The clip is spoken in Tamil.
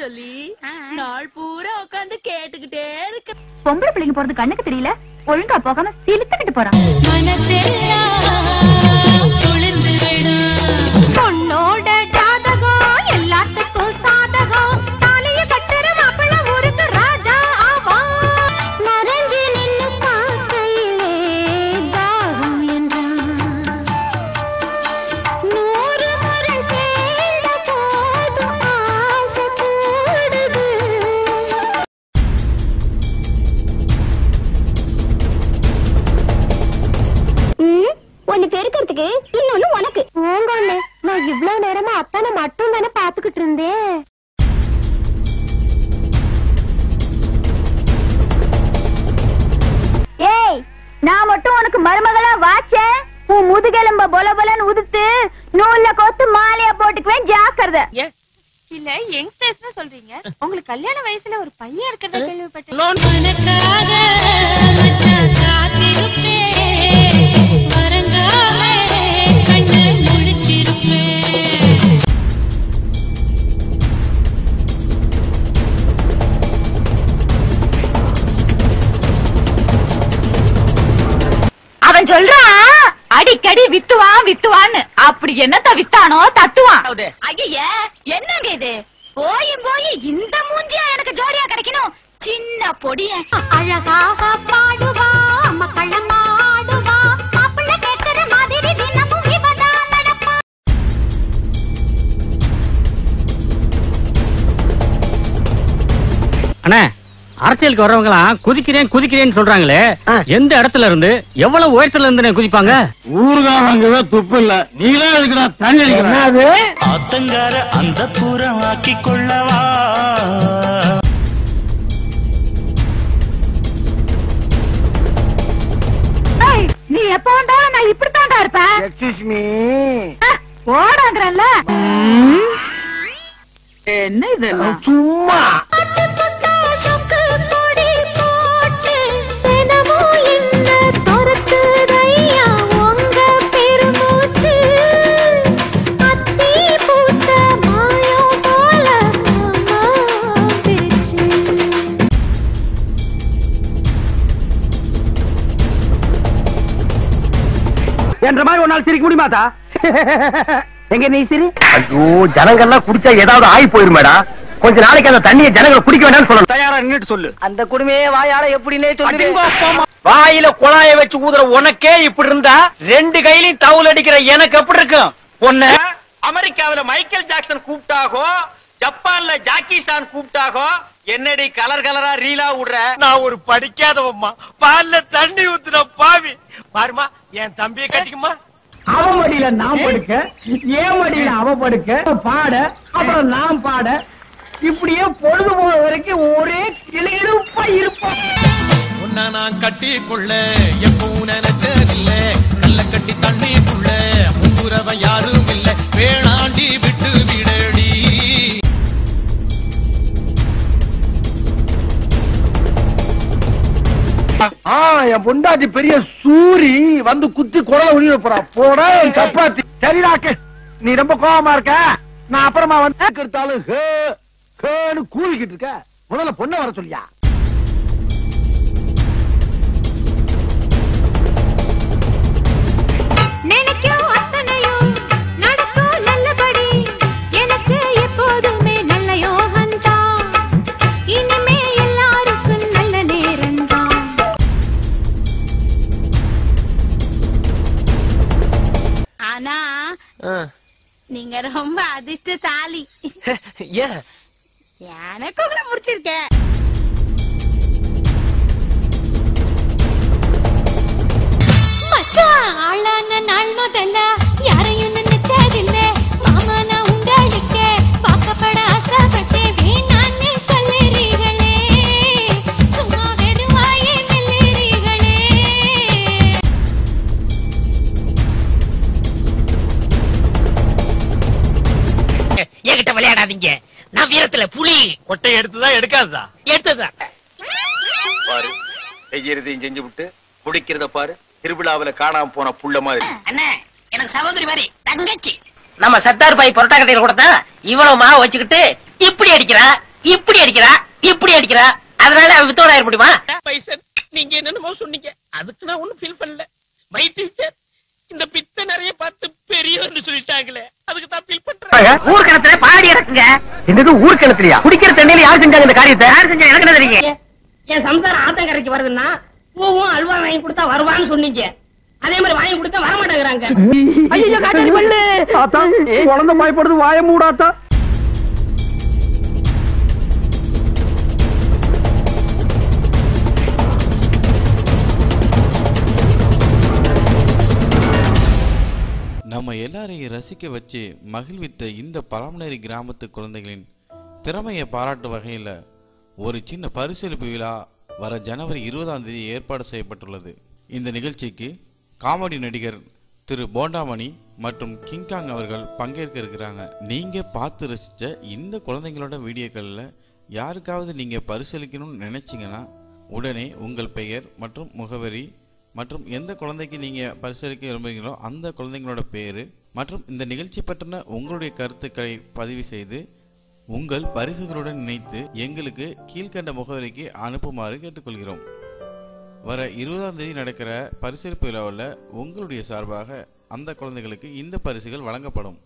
சொல்லி நாள் பூரா உட்கார்ந்து கேட்டுக்கிட்டே இருக்க. பொம்பளை பிள்ளைங்க போறது கண்ணுக்கு தெரியல. ஒழுங்கா போகாம சிலுத்துக்கிட்டு போறான். உன் முதுகெலும்ப பொல பொலன்னு உதுத்து நூல்ல கோத்து மாலையா போட்டுக்குவேன் ஜாக்கிரதை. இல்ல யங்ஸ்டர்ஸ்னு சொல்றீங்க. உங்களுக்கு கல்யாண வயசுல ஒரு பையன் இருக்கிறத கேள்விப்பட்டேன். அடிக்கடி வித்துவான் வித்துவான்னு. அப்படி என்னத்த வித்தானோ தத்துவான் ஐய என்னங்க இது? போய் போய் இந்த மூஞ்சியா எனக்கு ஜோடியா கிடைக்கணும்? சின்ன பொடிய. அழகாக பாடுவா மக்களமா ஆடுவா மாப்பிள்ள கேட்கிற மாதிரி தினமும் இவதான் நடப்பா. அண்ணே அரசியலுக்கு வர்றவங்களாம் குதிக்கிறேன் குதிக்கிறேன்னு சொல்றாங்களே எந்த இடத்துல இருந்து எவ்வளவு உயரத்துல இருந்து குதிப்பாங்க? ஊருகா வாங்கவே துப்பு இல்ல. நீங்களே இருக்கிற தண்ணி அடிக்கிற? ஆத்தங்கார அந்த புறம் ஆக்கி கொள்ளவா நீ எப்ப வந்தாலும் நான் இப்படித்தான்டா இருப்பேன். Excuse me. ஓடாங்கிறல்ல என்ன இதெல்லாம் சும்மா. நாள் சிரிக்க முடியுமாதா எங்க நீ சிரி? ஐயோ ஜனங்கள்லாம் குடிச்சா ஏதாவது ஆகி போயிருமேடா. கொஞ்ச நாளைக்கு அந்த தண்ணியை ஜனங்களை குடிக்க வேண்டாம்னு சொல்லணும். தயாரா நின்னுட்டு சொல்லு. அந்த குடுமையே வாயால எப்படின்னே சொல்லுவேன் வாயில குழாய வச்சு ஊதுற உனக்கே இப்படி இருந்தா ரெண்டு கையிலயும் தவுல் அடிக்கிற எனக்கு எப்படி இருக்கும்? பொண்ணு? அமெரிக்காவில மைக்கேல் ஜாக்சன் கூப்பிட்டாகோ ஜப்பான்ல ஜாக்கி சான் கூப்பிட்டாகோ என்னடி கலர் கலரா ரீலா விடுற நான் ஒரு படிக்காதவம்மா. பால்ல தண்ணி ஊத்துன பாவி. பாருமா என் தம்பியை கட்டிக்குமா அவன் மடியில நான் படுக்க ஏன் மடியில அவ படுக்க பாட அப்புறம் நான் பாட. இப்படியே பொழுது போற வரைக்கும் ஒரே கிளியிருப்பா இருப்பான் உன்னை நான் கட்டி கொள்ள எப்பவும் என் பொண்டாட்டி பெரிய சூரி வந்து குத்தி குரல உரிய போறா. போடா என் சப்பாத்தி. சரிடாக்கு நீ ரொம்ப கோவமா இருக்க. நான் அப்புறமா வந்து எடுத்தாலும் கூவிக்கிட்டு இருக்க. முதல்ல பொண்ணை வர சொல்லியா? நீங்க ரொம்ப அதிர்ஷ்டசாலி. ஏன்? எனக்கு உங்களை பிடிச்சிருக்கேன். நான் வீரத்துல புலி. கொட்டை எடுத்துதான் எடுக்காததா? எடுத்ததுதான். பாரு செய்யறதையும் செஞ்சு விட்டு குடிக்கிறத பாரு திருவிழாவுல காணாம போன புள்ள மாதிரி. அண்ணே எனக்கு சகோதரி மாதிரி தங்கச்சி. நம்ம சர்தார் பாய் பொரோட்டா கடையில் கொடுத்தா இவ்வளவு மாவு வச்சுக்கிட்டு இப்படி அடிக்கிறா இப்படி அடிக்கிறா இப்படி அடிக்கிறா. அதனால அவ வித்தோட ஆயிட முடியுமா? பைசன் நீங்க என்னென்னமோ சொன்னீங்க. அதுக்கு நான் ஒண்ணும் ஃபீல் பண்ணல. மை டீச்சர் இந்த பித்த நிறைய பார்த்து பெரியவர்னு சொல்லிட்டாங்களே. அதுக்கு தான் ஃபீல் பண்றேன். ஊர் கிணத்துல பாடி இறக்குங்க. என்னது ஊர் கிணத்துலயா குடிக்கிற தண்ணியில யார் செஞ்சாங்க இந்த காரியத்தை? யார் செஞ்சா? எனக்கு என்ன தெரியும் என் சம்சாரம் ஆத்தங்கரைக்கு வருதுன்னா பூவும் அல்வா வாங்கி கொடுத்தா வருவான்னு சொன்னீங்க. அதே மாதிரி வாங்கி கொடுத்தா வரமாட்டேங்கிறாங்க. ஐயோ காட்டாடி பல்லு ஆத்தா குழந்தை பயப்படுது வாய மூடாத்தா. ரசிக்க வச்சு மகிழ்வித்த இந்த பழமநேரி கிராமத்து குழந்தைகளின் திறமையை பாராட்டும் வகையில் ஒரு சின்ன பரிசளிப்பு விழா வர ஜனவரி இருபதாம் தேதி ஏற்பாடு செய்யப்பட்டுள்ளது. இந்த நிகழ்ச்சிக்கு காமெடி நடிகர் திரு போண்டாமணி மற்றும் கிங்காங் அவர்கள் பங்கேற்க இருக்கிறாங்க. நீங்கள் பார்த்து ரசித்த இந்த குழந்தைங்களோட வீடியோக்களில் யாருக்காவது நீங்கள் பரிசளிக்கணும்னு நினச்சிங்கன்னா உடனே உங்கள் பெயர் மற்றும் முகவரி மற்றும் எந்த குழந்தைக்கு நீங்கள் பரிசளிக்க விரும்புகிறீங்களோ அந்த குழந்தைங்களோட பேர் மற்றும் இந்த நிகழ்ச்சி பற்றின உங்களுடைய கருத்துக்களை பதிவு செய்து உங்கள் பரிசுகளுடன் இணைத்து எங்களுக்கு கீழ்க்கண்ட முகவரிக்கு அனுப்புமாறு கேட்டுக்கொள்கிறோம். வர இருபதாம் தேதி நடக்கிற பரிசளிப்பு விழாவில் உங்களுடைய சார்பாக அந்த குழந்தைகளுக்கு இந்த பரிசுகள் வழங்கப்படும்.